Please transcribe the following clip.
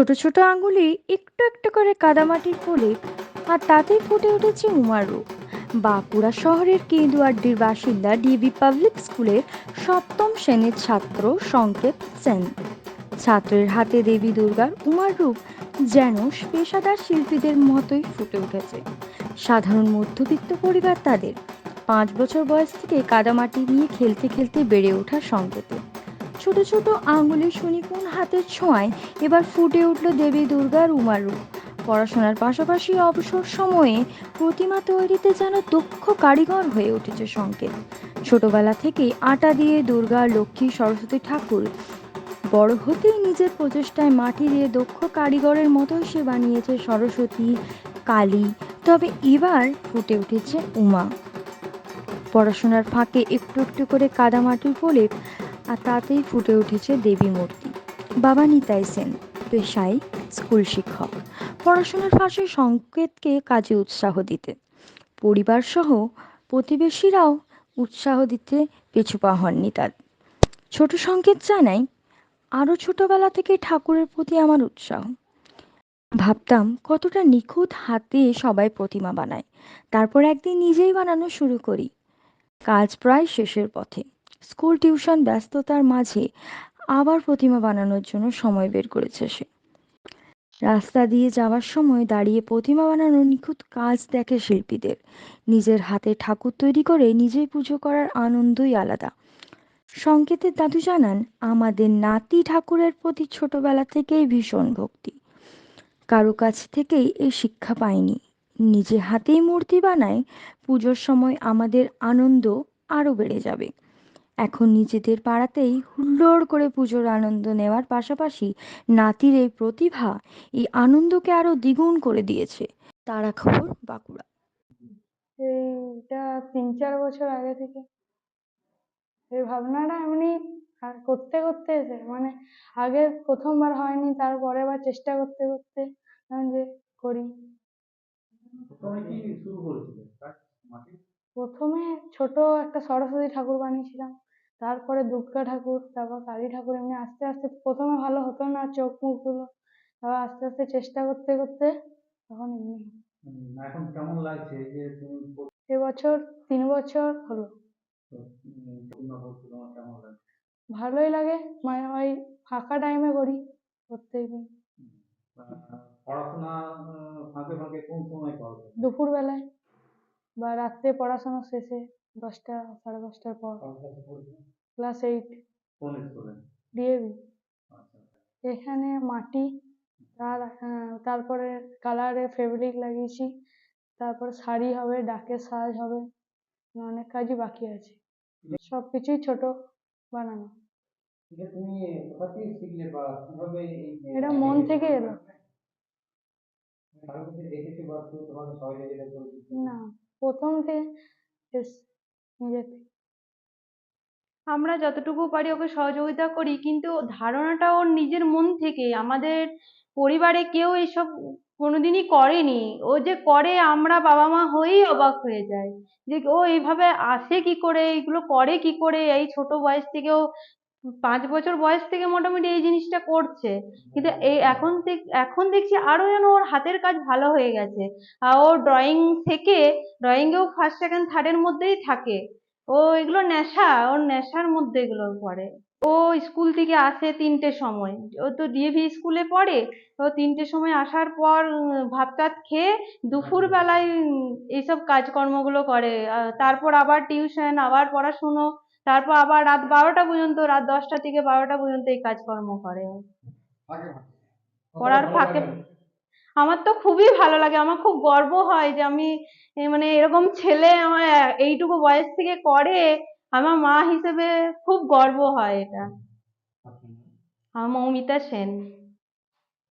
ছোট ছোট আঙুলে একটু একটু করে কাদামাটির প্রলেপ আর তাতেই ফুটে উঠেছে উমার রূপ। বাঁকুড়া শহরের কেঁদুয়াড্ডির বাসিন্দা ডিবি পাবলিক স্কুলের সপ্তম শ্রেণির ছাত্র সংকেত সেন। ছাত্রের হাতে দেবী দুর্গার উমার রূপ যেন পেশাদার শিল্পীদের মতোই ফুটে উঠেছে। সাধারণ মধ্যবিত্ত পরিবার তাদের পাঁচ বছর বয়স থেকে কাদামাটি নিয়ে খেলতে খেলতে বেড়ে ওঠা সংকেতে। ছোট ছোট আঙুলের সুনিপুণ হাতের ছোঁয়ায় এবার ফুটে উঠল দেবী দুর্গার উমার রূপ। পড়াশোনার পাশাপাশি অবসর সময়ে প্রতিমা তৈরিতে যেন দক্ষ কারিগর হয়ে উঠেছে সংকেত। ছোটবেলা থেকেই আটা দিয়ে দুর্গা, লক্ষ্মী, সরস্বতী ঠাকুর বড় হতেই নিজের প্রচেষ্টায় মাটি দিয়ে দক্ষ কারিগরের মতোই সে বানিয়েছে সরস্বতী, কালী, তবে এবার ফুটে উঠেছে উমা। পড়াশোনার ফাঁকে একটু একটু করে কাদামাটির প্রলেপ, আর তাতেই ফুটে উঠেছে দেবী মূর্তি। বাবা নিতাই সেন পেশায় স্কুল শিক্ষক। পড়াশোনার পাশে সংকেতকে কাজে উৎসাহ দিতে পরিবার সহ প্রতিবেশীরাও উৎসাহ দিতে পিছু পা হননি তার ছোট সংকেত জানাই আরও ছোটবেলা থেকে ঠাকুরের প্রতি আমার উৎসাহ। ভাবতাম কতটা নিখুঁত হাতে সবাই প্রতিমা বানায়। তারপর একদিন নিজেই বানানো শুরু করি। কাজ প্রায় শেষের পথে। স্কুল টিউশন ব্যস্ততার মাঝে আবার প্রতিমা বানানোর জন্য সময় বের করেছে সে। রাস্তা দিয়ে যাওয়ার সময় দাঁড়িয়ে প্রতিমা বানানোর নিখুঁত কাজ দেখে শিল্পীদের। নিজের হাতে ঠাকুর তৈরি করে নিজেই পুজো করার আনন্দই আলাদা। সংকেতের দাদু জানান, আমাদের নাতি ঠাকুরের প্রতি ছোটবেলা থেকেই ভীষণ ভক্তি। কারও কাছ থেকেই এই শিক্ষা পাইনি। নিজে হাতেই মূর্তি বানায়, পুজোর সময় আমাদের আনন্দ আরও বেড়ে যাবে। এখন নিজেদের পাড়াতেই হুল্লোড় করে পুজোর আনন্দ নেওয়ার পাশাপাশি নাতির এই প্রতিভা এই আনন্দকে আরও দ্বিগুণ করে দিয়েছে। তারা খবর বাঁকুড়া। এইটা তিন চার বছর আগে থেকে। এই ভাবনাটা এমনি আর করতে করতে এসে মানে আগে প্রথমবার হয়নি তারপরে বার চেষ্টা করতে করতে যে করি। প্রথমে ছোট একটা সরস্বতী ঠাকুর বানিয়েছিলাম। তারপরে দুর্গা ঠাকুর তারপর কালী ঠাকুর এমনি আস্তে আস্তে প্রথমে ভালো হতো না চোখ মুখগুলো তারপর আস্তে আস্তে চেষ্টা করতে করতে তখন এমনি এখন কেমন লাগছে যে এবছর তিন বছর হলো। ভালোই লাগে মানে ওই ফাঁকা টাইমে করি প্রত্যেকদিন পড়াশোনা ফাঁকে ফাঁকে কোন সময় করবে দুপুরবেলায়। বা রাত্রে পড়াশোনা শেষে দশটা সাড়ে দশটার পর। Class eight. ডিএভি। আচ্ছা এখানে মাটি তার আহ, তারপরে কালারে ফেব্রিক লাগিয়েছি তারপরে শাড়ি হবে ডাকের সাজ হবে অনেক কাজই বাকি আছে। সব কিছুই ছোট বানানো। এটা মন থেকে এলো। না। প্রথম আমরা যতটুকু পারি ওকে সহযোগিতা করি, কিন্তু ধারণাটা ওর নিজের মন থেকে, আমাদের পরিবারে কেউ এসব কোনোদিনই করেনি। ও যে করে, আমরা বাবা মা হয়েই অবাক হয়ে যাই যে ও এইভাবে আসে কি করে এইগুলো করে কি করে, এই ছোট বয়স থেকে ও পাঁচ বছর বয়স থেকে মোটামুটি এই জিনিসটা করছে। কিন্তু এই এখন এখন দেখছি আরও যেন ওর হাতের কাজ ভালো হয়ে গেছে। আর ও ড্রয়িং থেকে ড্রয়িংয়েও ফার্স্ট সেকেন্ড থার্ডের মধ্যেই থাকে। ও এগুলো নেশা, ওর নেশার মধ্যে এগুলো পড়ে। ও স্কুল থেকে আসে তিনটের সময়। ও তো ডিএভি স্কুলে পড়ে। তো তিনটের সময় আসার পর ভাত টাত খেয়ে দুপুর বেলায় এইসব কাজকর্মগুলো করে। তারপর আবার টিউশন আবার পড়াশুনো। তারপর আবার রাত বারোটা পর্যন্ত রাত দশটা থেকে বারোটা পর্যন্ত এই কাজকর্ম করে। ও। পড়ার ফাঁকে আমার তো খুবই ভালো লাগে। আমার খুব গর্ব হয় যে আমি মানে এরকম ছেলে আমার এইটুকু বয়স থেকে করে আমার মা হিসেবে খুব গর্ব হয় এটা। আমার মৌমিতা সেন।